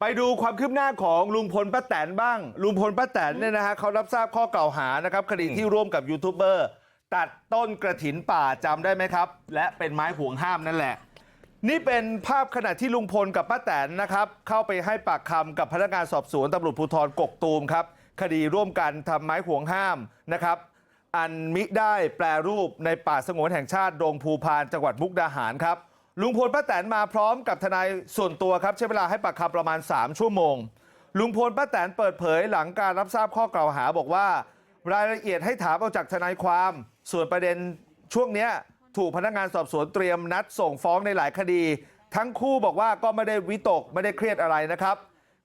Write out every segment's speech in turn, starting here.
ไปดูความคืบหน้าของลุงพลป้าแตนบ้างลุงพลป้าแตนเนี่ยนะฮะเขารับทราบข้อกล่าวหานะครับคดีที่ร่วมกับยูทูบเบอร์ตัดต้นกระถินป่าจำได้ไหมครับ และเป็นไม้ห่วงห้ามนั่นแหละ นี่เป็นภาพขณะที่ลุงพลกับป้าแตนนะครับเข้าไปให้ปากคำกับพนักงานสอบสวนตำรวจภูธรกกตูมครับคดีร่วมกันทำไม้ห่วงห้ามนะครับอันมิได้แปลรูปในป่าสงวนแห่งชาติดงภูพานจังหวัดมุกดาหารครับ ลุงพลป้าแตนมาพร้อมกับทนายส่วนตัวครับใช้เวลาให้ปากคำประมาณ3ชั่วโมง ลุงพลป้าแตนเปิดเผยหลังการรับทราบข้อกล่าวหาบอกว่า รายละเอียดให้ถามเอาจากทนายความ ส่วนประเด็นช่วงเนี้ยถูกพนักงานสอบสวนเตรียมนัดส่งฟ้องในหลายคดี ทั้งคู่บอกว่าก็ไม่ได้วิตกไม่ได้เครียดอะไรนะครับ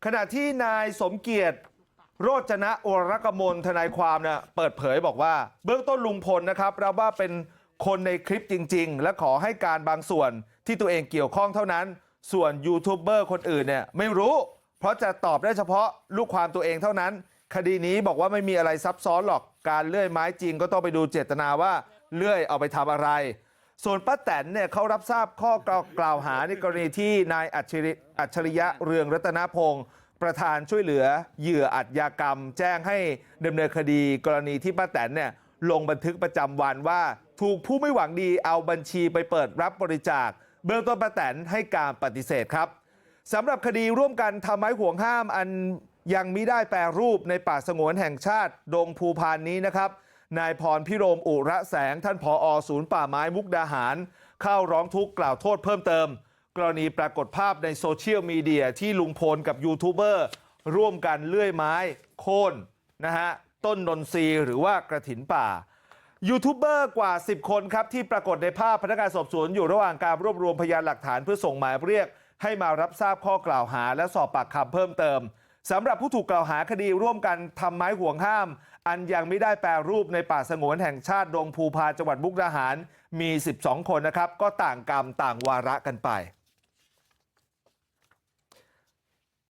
ขณะที่นายสมเกียรติโรจนะอรกมลทนายความเนี่ยเปิดเผยบอกว่า เบื้องต้นลุงพลนะครับรับว่าเป็น คนในคลิปจริงๆและขอให้การบางส่วนที่ตัวเองเกี่ยวข้องเท่านั้นส่วนยูทูบเบอร์คนอื่นเนี่ยไม่รู้เพราะจะตอบได้เฉพาะลูกความตัวเองเท่านั้น คดีนี้บอกว่าไม่มีอะไรซับซ้อนหรอกการเลื่อยไม้จริงก็ต้องไปดูเจตนาว่าเลื่อยเอาไปทำอะไร ส่วนป้าแตนเนี่ยเขารับทราบข้อกล่าวหาในกรณีที่นายอัจฉริยะเรืองรัตนพงศ์ประธานช่วยเหลือเหยื่ออัจยากรรม แจ้งให้ดำเนินคดีกรณีที่ป้าแตนเนี่ย ลงบันทึกประจำวันว่าถูกผู้ไม่หวังดีเอาบัญชีไปเปิดรับบริจาคเบื้องต้นป้าแตนให้การปฏิเสธครับสำหรับคดีร่วมกันทำไม้ห่วงห้ามอันยังมิได้แปรรูปในป่าสงวนแห่งชาติดงภูพานนี้นะครับนายพรพิรมอุระแสงท่านผอศูนย์ป่าไม้มุกดาหาร เข้าร้องทุกข์กล่าวโทษเพิ่มเติม กรณีปรากฏภาพในโซเชียลมีเดียที่ลุงพลกับยูทูบเบอร์ร่วมกันเลื่อยไม้ โค่นนะฮะ ต้นนนทรีย์หรือว่ากระถินป่ายูทูบเบอร์กว่า 10 คนครับที่ปรากฏในภาพพนักงานสอบสวนอยู่ระหว่างการรวบรวมพยานหลักฐานเพื่อส่งหมายเรียก ให้มารับทราบข้อกล่าวหาและสอบปากคำเพิ่มเติมสำหรับผู้ถูกกล่าวหาคดีร่วมกันทำไม้ห่วงห้าม อันยังไม่ได้แปรรูปในป่าสงวนแห่งชาติดงภูพาจังหวัดมุกดาหารมี 12 คนนะครับ ก็ต่างกรรมต่างวาระกันไป